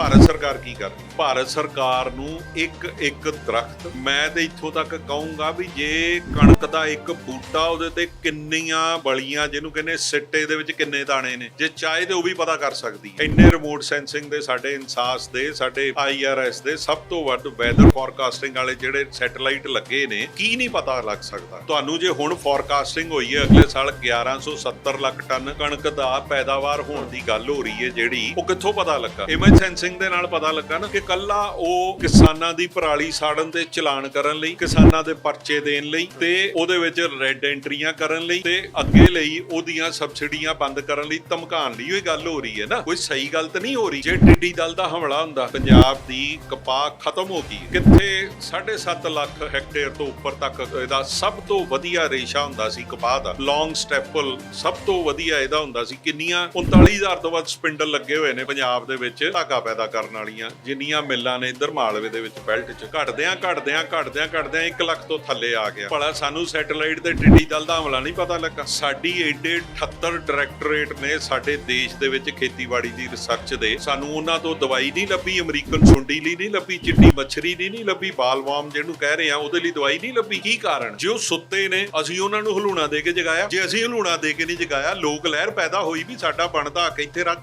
ਭਾਰਤ ਸਰਕਾਰ ਕੀ ਕਰ ਭਾਰਤ ਸਰਕਾਰ ਨੂੰ ਇੱਕ ਇੱਕ ਦਰਖਤ ਮੈਂ ਤੇ ਇੱਥੋਂ ਤੱਕ ਕਹੂੰਗਾ ਵੀ ਜੇ ਕਣਕ ਦਾ ਇੱਕ ਬੂਟਾ ਉਹਦੇ ਤੇ ਕਿੰਨੀਆਂ ਬਲੀਆਂ, ਜਿਹਨੂੰ ਕਹਿੰਦੇ ਸਿੱਟੇ ਦੇ ਵਿੱਚ ਕਿੰਨੇ ਦਾਣੇ ਨੇ, ਜੇ ਚਾਹੇ ਤੇ ਉਹ ਵੀ ਪਤਾ ਕਰ ਸਕਦੀ ਹੈ। ਇੰਨੇ ਰਿਮੋਟ ਸੈਂਸਿੰਗ ਦੇ ਸਾਡੇ ਇਨਸਾਸ ਦੇ, ਸਾਡੇ ਆਈਆਰਐਸ ਦੇ ਸਭ ਤੋਂ ਵੱਧ ਵੈਦਰ ਫੋਰਕਾਸਟਿੰਗ ਵਾਲੇ ਜਿਹੜੇ ਸੈਟੇਲਾਈਟ ਲੱਗੇ ਨੇ, ਕੀ ਨਹੀਂ ਪਤਾ ਲੱਗ ਸਕਦਾ? ਤੁਹਾਨੂੰ ਜੇ ਹੁਣ ਫੋਰਕਾਸਟਿੰਗ ਹੋਈ ਹੈ, ਅਗਲੇ ਸਾਲ 1170 ਲੱਖ ਟਨ ਕਣਕ ਦਾ ਪੈਦਾਵਾਰ ਹੋਣ ਦੀ ਗੱਲ ਹੋ ਰਹੀ ਹੈ, ਜਿਹੜੀ ਉਹ ਕਿੱਥੋਂ ਪਤਾ ਲੱਗਾ? ਇਮੇਜ ਸੈਂਸਿੰਗ ਦੇ ਨਾਲ ਪਤਾ ਲੱਗਾ ਨਾ ਕਿ ਕੱਲਾ ਉਹ ਕਿਸਾਨਾਂ ਦੀ ਪਰਾਲੀ ਸਾੜਨ ਤੇ ਚਲਾਨ ਕਰਨ ਲਈ, ਕਿਸਾਨਾਂ ਦੇ ਪਰਚੇ ਦੇਣ ਲਈ ਤੇ ਉਹਦੇ ਵਿੱਚ ਰੈੱਡ ਐਂਟਰੀਆਂ ਕਰਨ ਲਈ ਤੇ ਅੱਗੇ ਲਈ ਉਹਦੀਆਂ ਸਬਸਿਡੀਆਂ ਬੰਦ ਕਰਨ ਲਈ ਧਮਕਾਉਣ ਲਈ ਇਹ ਗੱਲ ਹੋ ਰਹੀ ਹੈ ਨਾ। ਕੋਈ ਸਹੀ ਗੱਲ ਤਾਂ ਨਹੀਂ ਹੋ ਰਹੀ। ਜੇ ਟਿੱਡੀ ਦਲ ਦਾ ਹਮਲਾ ਹੁੰਦਾ, ਪੰਜਾਬ ਦੀ ਕਪਾਹ ਖਤਮ ਹੋ ਗਈ। ਕਿੱਥੇ 7.5 ਲੱਖ ਹੈਕਟੇਅਰ ਤੋਂ ਉੱਪਰ ਤੱਕ ਇਹਦਾ ਸਭ ਤੋਂ ਵਧੀਆ ਰੇਸ਼ਾ ਹੁੰਦਾ ਸੀ ਕਪਾਹ ਦਾ। ਲੌਂਗ ਸਟੈਪਲ ਸਭ ਤੋਂ ਵਧੀਆ ਇਹਦਾ ਹੁੰਦਾ ਸੀ। ਕਿੰਨੀਆਂ 39000 ਤੋਂ ਵੱਧ ਸਪਿੰਡਲ ਲੱਗੇ ਹੋਏ ਨੇ ਪੰਜਾਬ ਦੇ ਵਿੱਚ ਧਾਗਾ ਪੈਦਾ ਕਰਨ ਵਾਲੀਆਂ ਜਿੰਨੀਆਂ ਮਿੱਲਾਂ ਨੇ ਇੱਧਰ ਮਾਲਵੇ ਦੇ ਵਿੱਚ ਬੈਲਟ 'ਚ ਘਟਦਿਆਂ ਘਟਦਿਆਂ ਘਟਦਿਆਂ ਘਟਦਿਆਂ 1 ਲੱਖ ਤੋਂ ਥੱਲੇ ਆ ਗਿਆ। ਭਲਾ ਸਾਨੂੰ ਸੈਟੇਲਾਈਟ ਤੇ ਟਿੱਡੀ ਦਲ ਦਾ ਹਮਲਾ ਨਹੀਂ ਪਤਾ ਲੱਗਾ। ਸਾਡੀ ਏਡੇ 78 ਡਾਇਰੈਕਟੋਰੇਟ ਨੇ ਸਾਡੇ ਦੇਸ਼ ਦੇ ਵਿੱਚ ਖੇਤੀਬਾੜੀ ਦੀ ਰਿਸਰਚ ਦੇ ਸਾਨੂੰ ਉਹਨਾਂ ਤੋਂ ਦਵਾਈ ਨਹੀਂ ਲੱਭੀ, ਅਮਰੀਕਨ ਸੁੰਡੀ ਲਈ ਨਹੀਂ ਲੱਭੀ, ਚਿੱਟੀ ਮੱਛਰੀ ਲਈ ਨਹੀਂ ਲੱਭੀ ਬਾਲਵਾਮ ਜਿਹਨੂੰ ਕਹਿ ਰਹੇ ਆ, ਉਹਦੇ ਲਈ ਦਵਾਈ ਨਹੀਂ ਲੱਭੀ। ਕੀ ਕਾਰਨ? ਜੇ ਉਹ ਸੁੱਤੇ ਨੇ, ਅਸੀਂ ਉਹਨਾਂ ਨੂੰ ਹਲੂਣਾ ਦੇ ਕੇ ਜਗਾਇਆ। ਜੇ ਅਸੀਂ ਹਲੂਣਾ ਦੇ ਕੇ ਨਹੀਂ ਜਗਾਇਆ, ਲੋਕ ਲਹਿਰ ਪੈਦਾ ਹੋਈ ਵੀ ਸਾਡਾ ਬਣਦਾ ਇੱਥੇ ਰੱਖ।